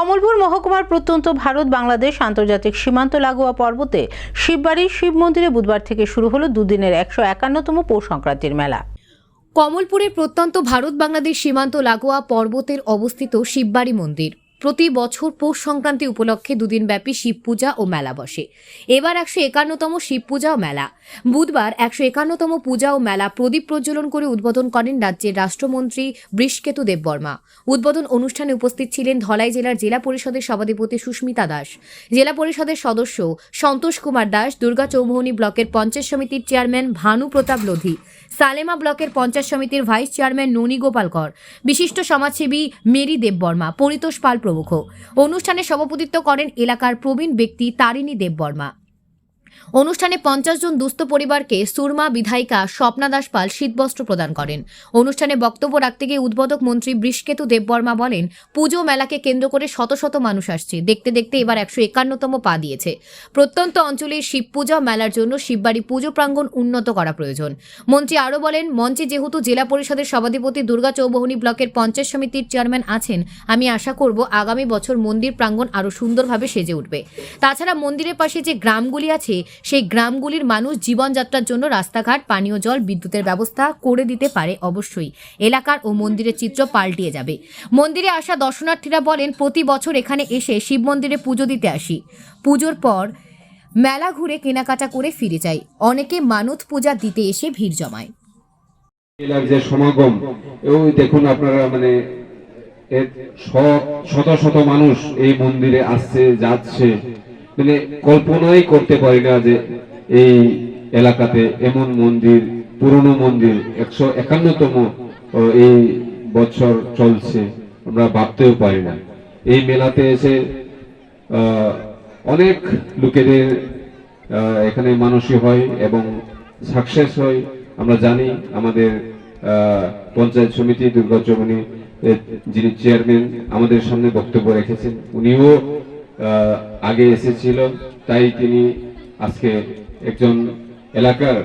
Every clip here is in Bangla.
কমলপুর মহকুমার প্রত্যন্ত ভারত বাংলাদেশ আন্তর্জাতিক সীমান্ত লাগোয়া পর্বতে শিববাড়ির শিব মন্দিরে বুধবার থেকে শুরু হলো দুদিনের একশো একান্নতম পৌষ সংক্রান্তির মেলা। কমলপুরের প্রত্যন্ত ভারত বাংলাদেশ সীমান্ত লাগোয়া পর্বতের অবস্থিত শিববাড়ি মন্দির। প্রতি বছর পৌষ সংক্রান্তি উপলক্ষে দুদিন ব্যাপী শিব পূজা ও মেলা বসে। এবার একশো একান্নতম শিব পূজা ও মেলা। বুধবার একশো একান্নতম পূজা ও মেলা প্রদীপ প্রজ্বলন করে উদ্বোধন করেন রাজ্যের রাষ্ট্রমন্ত্রী বৃষকেতু দেববর্মা। উদ্বোধন অনুষ্ঠানে উপস্থিত ছিলেন ধলাই জেলার জেলা পরিষদের সভাধিপতি সুস্মিতা দাস, জেলা পরিষদের সদস্য সন্তোষ কুমার দাস, দুর্গা চৌমোহনী ব্লকের পঞ্চায়েত সমিতির চেয়ারম্যান ভানু প্রতাপ লোধি, সালেমা ব্লকের পঞ্চায়েত সমিতির ভাইস চেয়ারম্যান ননী গোপাল কর বিশিষ্ট সমাজসেবী মেরি দেববর্মা, পরিতোষ পাল প্রমুখ। অনুষ্ঠানে সভাপতিত্ব করেন এলাকার প্রবীণ ব্যক্তি তারিণী দেববর্মা। অনুষ্ঠানে পঞ্চাশ জন দুস্থ পরিবারকে সুরমা, বিধায়িকা, স্বপ্না দাস পাল শীতবস্ত্র প্রদান করেন। অনুষ্ঠানে বক্তব্য রাখতে গিয়ে উদ্বোধক মন্ত্রী বৃষকেতু দেববর্মা বলেন, পুজো মেলাকে কেন্দ্র করে শত শত মানুষ আসছে। দেখতে দেখতে এবার একশো একান্নতম পা দিয়েছে। প্রত্যন্ত অঞ্চলের শিব পূজা মেলার জন্য শিববাড়ি পুজো প্রাঙ্গণ উন্নত করা প্রয়োজন। মন্ত্রী আরও বলেন, মঞ্চে যেহেতু জেলা পরিষদের সভাধিপতি দুর্গা চৌবহনী ব্লকের পঞ্চায়েত সমিতির চেয়ারম্যান আছেন, আমি আশা করব আগামী বছর মন্দির প্রাঙ্গণ আরও সুন্দরভাবে সেজে উঠবে। তাছাড়া মন্দিরের পাশে যে গ্রামগুলি আছে সেই গ্রামগুলির মানুষ জীবনযাত্রার জন্য রাস্তাঘাট, পানীয় জল, বিদ্যুতের ব্যবস্থা করে দিতে পারে অবশ্যই। এলাকার ও মন্দিরের চিত্র পাল্টিয়ে যাবে। মন্দিরে আসা দর্শনার্থীরা বলেন, প্রতি বছর এখানে এসে শিব মন্দিরে পুজো দিতে আসি। পুজোর পর মেলা ঘুরে কেনাকাটা করে ফিরে যায় অনেকে মানত পূজা দিতে এসে ভিড় জমায়। যে সমাগম, ওই দেখুন আপনারা মানে শত শত মানুষ এই মন্দিরে আসছে, যাচ্ছে। মানে কল্পনাই করতে পারি না যে এই এলাকাতে এমন মন্দির, পুরনো মন্দির, একশো একান্নতম এই বছর চলছে। আমরা ভাবতেও পারি না। এই মেলাতে এসে অনেক লোকেদের এখানে মানসী হয় এবং সাকসেস হয়। আমরা জানি আমাদের পঞ্চায়েত সমিতি দুর্গা চৌমনি যিনি চেয়ারম্যান, আমাদের সামনে বক্তব্য রেখেছেন। উনিও আগে এসেছিল তাই তিনি আজকে একজন এলাকার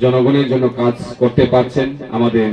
জনগণের জন্য কাজ করতে পারছেন আমাদের